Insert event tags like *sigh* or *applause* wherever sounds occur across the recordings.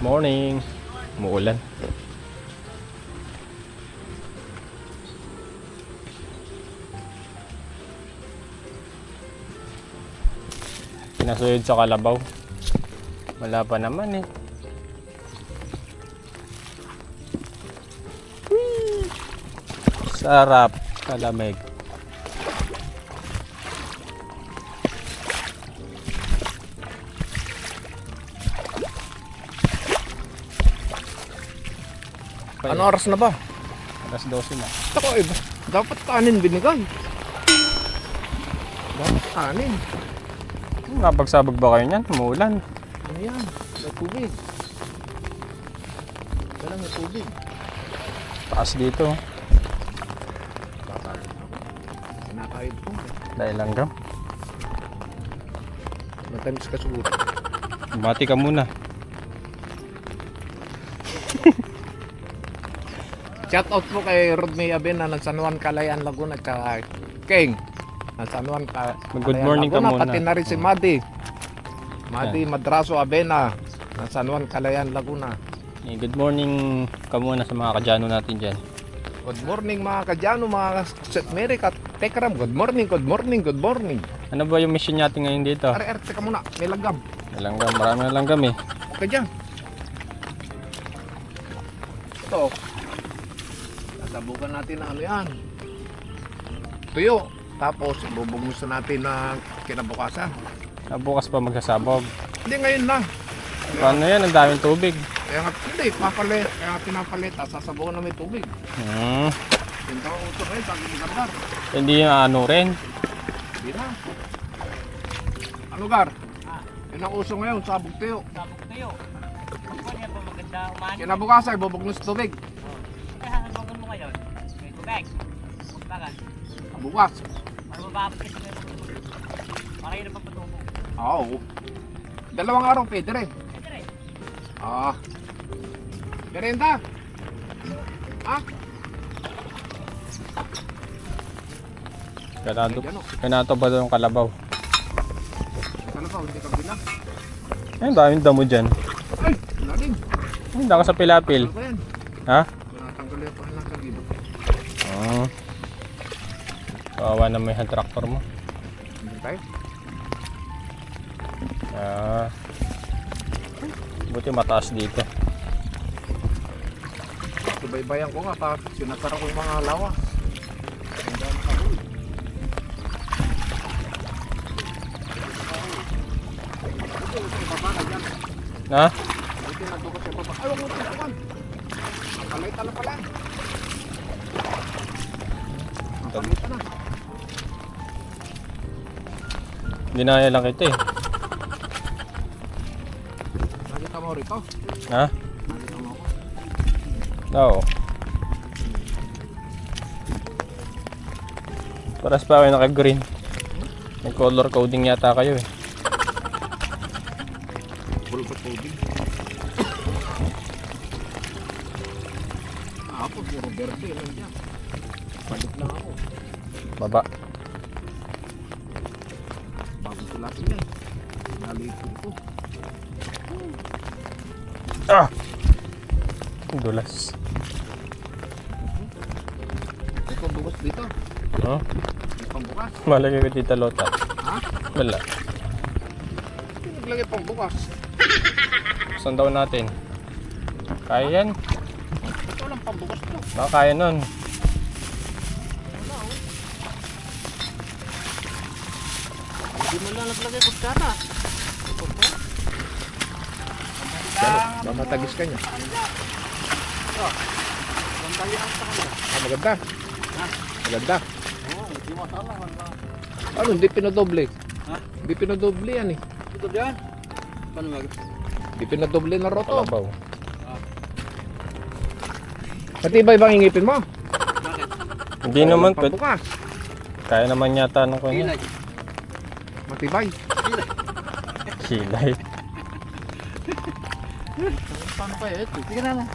Morning. Muulan. Pinasuyod sa kalabaw. Wala pa naman eh. Sarap. Kalamig. Ano oras na ba? Alas 12 na. Ako eh, dapat kanin binigay. Dapat kanin. Napagsabog ba kayo niyan? Umuulan. Ano yan? May tubig. Wala may tubig. Taas dito. Kinakain po. Dahil langgam. Matamis ka siguro. Bumati ka muna. Shout out po kay Rodney Abena ng San Juan Calayan Laguna at kay King ng San Juan Ca- Good morning ka Laguna, muna. Pati na rin si Madi. Madi Madraso Abena San Juan Calayan Laguna. Eh, good morning ka muna sa mga kadyano natin dyan. Good morning mga kadyano, mga St. Mary at Tekram. Good morning, good morning, good morning. Ano ba yung mission natin ngayon dito? Are, are, teka muna, may langgam. Langgam, marami na langgam eh. Okay dyan. Ito. Sasabukan natin na ano yan. Tuyo. Tapos, bubugmusan natin na kinabukasan. Ah, bukas pa magsasabog. Hindi, ngayon na. Paano yan? Ang daming tubig. Kaya nga, hindi, papalit. Kaya nga pinapalit. Tapos sasabukan na may tubig. Hmm. Yung daw uso ngayon, sabi ni Gandar. Hindi yung ano rin. Hindi na. Ano, Gar? Yun ang uso ngayon, sabog tuyo. Sabog tayo. Ano yan ba maganda umani? Kinabukasan, ibubugnos tubig. Kaya sasabogan mo ngayon. Tubig. Bakit? Bukas. Para mababot kasi tubig. Para yun ang pagpatubo. Oo. Dalawang araw, pwede rin. Pwede rin. Ah. Merenda. Ah, Ganado, ganado ba yung kalabaw? Ano pa, hindi ka bilang. Ay, ang daming damo dyan. Ay, lalim. Ay, dako sa pilapil. Ano? Ha? Natanggal yung pahalang sa gilid. Oo. Kawawa na may tractor mo. Hindi tayo. Ah. Buti mataas dito. Subaybayan ko nga, pa sinasara ko yung mga lawa. Hindi ako makahuli. Baba ka dyan. Ha? Buti na doon ka sa baba. Ay, huwag mo tutukan. Nakalitan na pala. Dinaya lang kita eh. Nakita mo rito? Ha? Nakita mo ako? Oo. Paras pa kayo naka-green. May color coding yata kayo eh. Pa tubig. Ako, puro verde lang dyan. Balik lang ako. Baba. Bago sila eh. Nalitin ko. Ah! Dulas. May pambukas dito. Oh? May pambukas. Malagay ko tita Lota. Ha? Wala. Hindi naglagay pambukas. Saan daw natin? Kaya yan? Ito lang pambukas to. Baka kaya nun. Hindi mo lang naglagay kutsara. Mamatagis ka niya. Ah, maganda. Maganda. Ano, hindi pinadoble. Ha? Hindi pinadoble yan eh. Ito dyan. Paano mag... Hindi pinadoble na roto. Kalabaw. Matibay bang ingipin mo? Bakit? Hindi naman. Pambukas. kaya naman yata nung kanya. Ilay. Matibay. Silay. Paano pa ito? Sige na lang.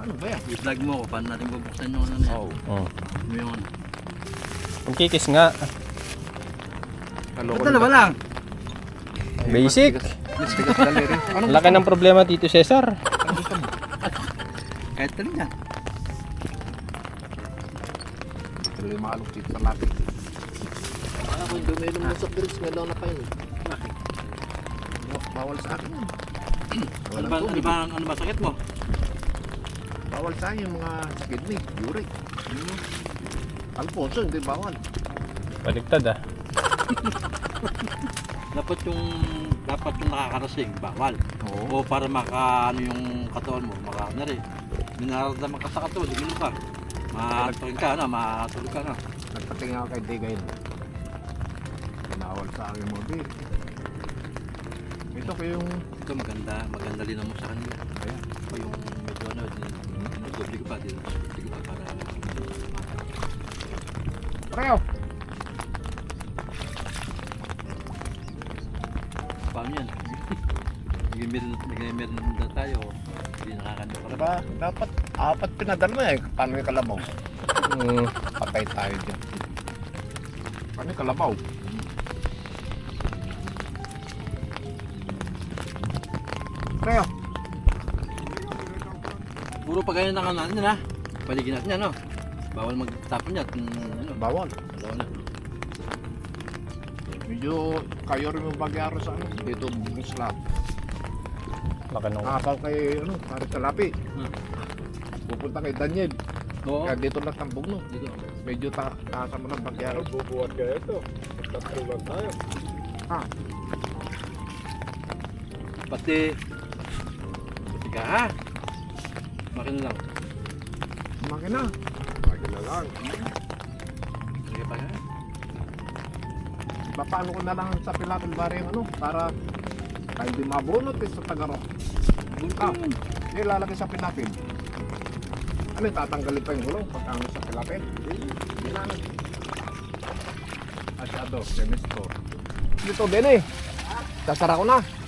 Ano ba yan? I-vlog mo ako. Paano natin bubuksan yung ano na yan? Oh. Oh. Yung... Ang kikis nga. Ba't dalawa lang? Basic. Anong Laki ng problema Tito Cesar. Rin yan. Tuloy maalok dito sa lapi. Ah, kung duminom ng soft drinks, ngayon na kayo. Bakit? Bawal sa akin yun. Ano ba, ano ba, ano ba sakit mo? Bawal sa akin yung mga kidney, uric. Hmm. Alfonso, hindi bawal. Baligtad ah. *laughs* Dapat yung, dapat yung nakakarasing, bawal. Oo. O para maka, ano yung katawan mo, maka, ano rin. May nararamdaman ka sa katawan, di ka. Matulog ka, ano, matulog ka, ano. Nagpatingin ako kay Digay. Sa akin mga beer. Ito ko yung... Ito maganda, maganda din mo sa kanila. Ayan. O yung medyo ano, nagdobli ko pa, din nagdobli ko pa para Preo! paano yan? *laughs* Nag-meron na tayo, hindi nakakano ka Diba? Dapat apat pinadala mo eh. Paano yung kalabaw? *laughs* Patay tayo dyan. Paano yung kalabaw? Preo! Puro pa ganyan ng ano natin ha. Paligin natin yan, no? Bawal magtapon yan. Mm, Ano, Bawal. bawal na. Medyo kayo rin yung bagyaro sa ano. Dito bugis lahat. laki ng... Nakakaw kay ano, pare Talapi. Hmm. Pupunta kay Daniel. Oo. Kaya dito lang tambog no. Dito. Medyo ta taasa mo ng bagyaro. Bubuhat kaya ito. Tatulog tayo. Pati, pati ka ha. Makina lang. Makina. Magila lang. Sige pa ha. Papaano ko na lang sa Pilapil Bari yung ano, para tayo di mabunot eh sa Tagaro. Ah, hindi lalagay sa Pilapil. Ano yung tatanggalin pa yung gulong pag ano sa na ano. Asyado, semisto. Dito din eh. Sasara ko na.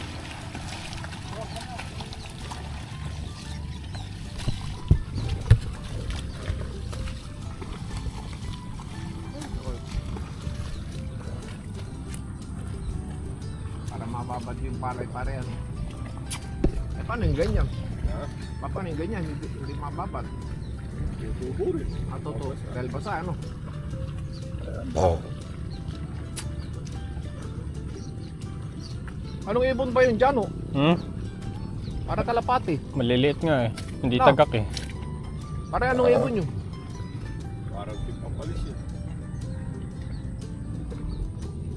Palay-pare ano. Eh paano yung ganyan? Pa- Paano yung ganyan? Hindi, hindi mababad. Buburi. Ah, totoo. Dahil basa ano? Oh. Anong ibon ba yun dyan oh? Hmm? Para kalapati. Maliliit nga eh. Hindi No. tagak eh. Para anong ibon yun? Parang tipapalis yun.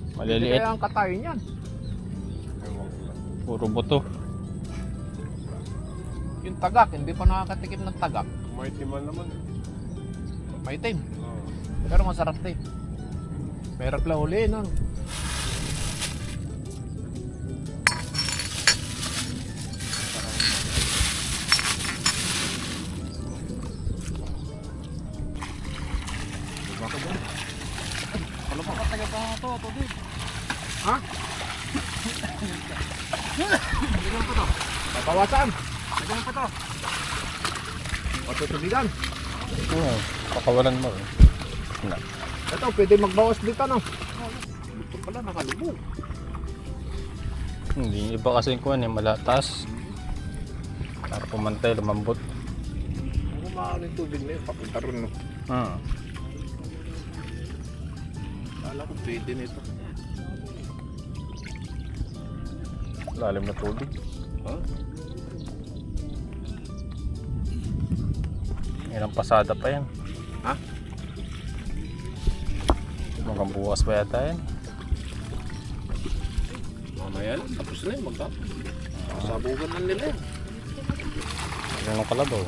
Hindi Maliliit. kaya ang katayo niyan. Puro buto. Yung tagak, hindi pa nakakatikim ng tagak. May timan naman. Maitim. Pero masarap din. Mahirap lang huliin ano? Papawasan. Taga pa ito. Patutubigan. Oo. Pakawalan mo eh. Na. Ito, pwede magbawas dito no. Ito pala, nakalubog. Hindi iba kasi yung kuhan eh. Malatas. Para pumantay, lumambot. Ano maano yung tubig na yun? Papunta rin no. Hmm. Kala ko pwede nito. Lalim na tubig. Huh? Ilang pasada pa yan. Ha? Hanggang bukas pa yata yan. Mamaya lang, tapos na yun, magka. Sabugan na nila yun. Yan ang kalabaw.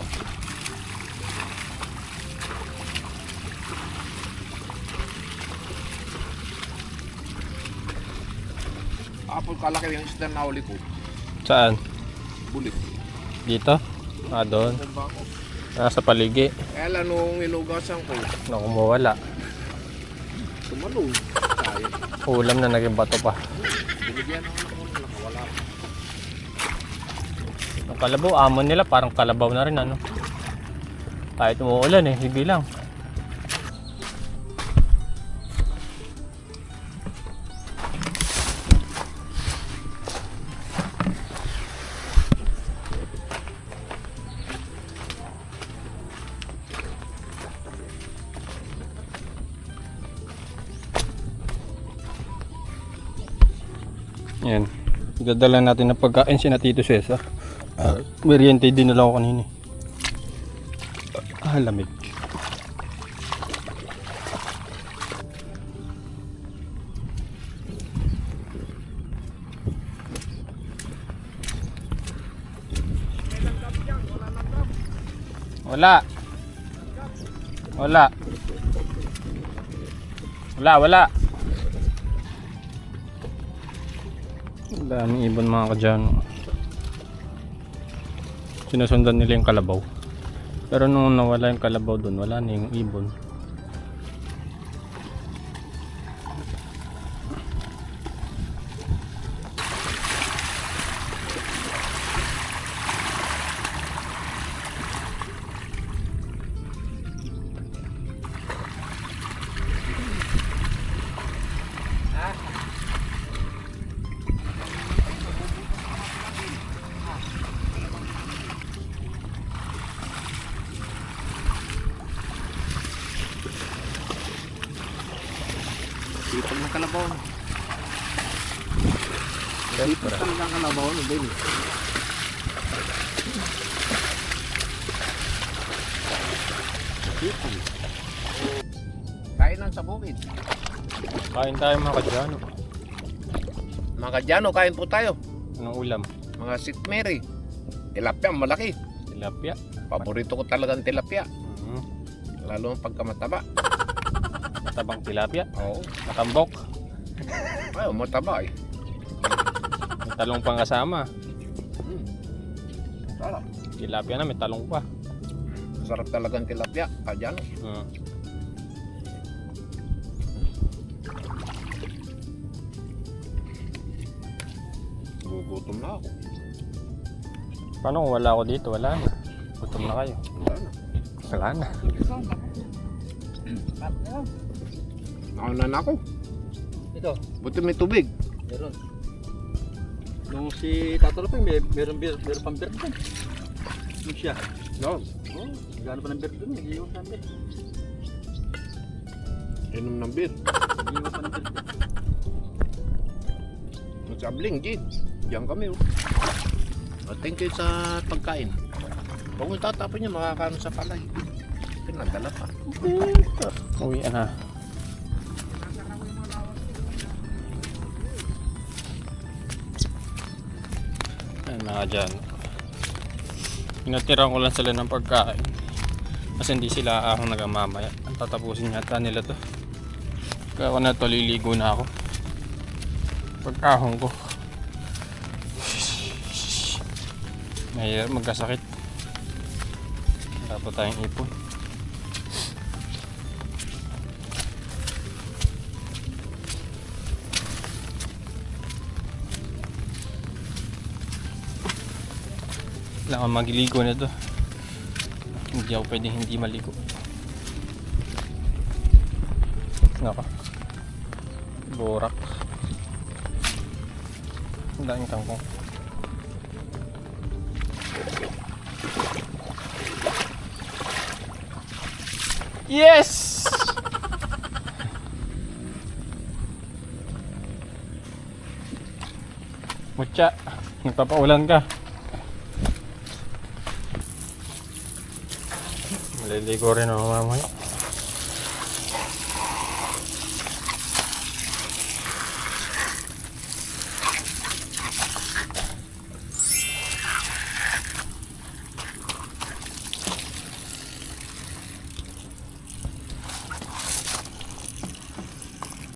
Apple kalaki yung isda na huli ko. Saan? Bulit. Dito? Ah, doon. Ko. Nasa paligi. Kaya lang nung inugasan ko, Naku, mawala. Sayang. Ulam na naging bato pa. Binigyan ako ng nakawala. Ang kalabaw, amon nila parang kalabaw na rin ano. Kahit umuulan eh, sige lang. Dadala natin ng pagkain si na Tito Cesar. Uh, meriente din nila ako kanina. Ah, lamig. Wala. Wala. Wala, wala. Daming ibon mga kadyan. Sinusundan nila yung kalabaw. Pero nung nawala yung kalabaw dun, wala na yung ibon. Kalabaw. Dito talaga ang kalabaw no, din. Kainan sa bukid. Kain tayo mga kadyan. Mga kadyano, kain po tayo. Anong ulam? Mga St. Mary. Tilapia, malaki. Tilapia. Paborito ko talagang tilapia. Mhm. Lalo ang pagkamataba. Matabang tilapia. Oo. Matambok. Ay, mataba eh. May talong pang kasama. Hmm. Sarap. Tilapia na, may talong pa. Sarap talagang tilapia. Kadyano. Mhm. Gugutom na ako. Paano kung wala ako dito? Wala na. Gutom na kayo. Wala na. Wala na. Naunan ako. Buti may tubig. meron. Nung si Tato Lupin, may, meron, beer, meron pang beer doon. Nung siya. No. Oo, oh, gano'n pa ng beer doon, nag-iwan sa beer. Inom ng beer. Nag-iwan pa ng beer. Sabling, Jin. Diyan kami. Oh. Oh, thank you sa pagkain. Huwag mo tatapon niya, makakaano sa palay. Pinadala pa. Uwi na. Mga dyan. Pinatiran ko lang sila ng pagkain. Kasi hindi sila ako nagamamaya. Ang tatapusin yata nila to. Kaya ako na to, liligo na ako. Pagkahon ko. Mahirap magkasakit. Dapat tayong ipon. Kailangan magligo na to. Hindi ako pwedeng hindi maligo. Naka. Borak. Ang daming kangkong. Yes! *laughs* Mucha, nagpapaulan ka. Maliligo rin ako.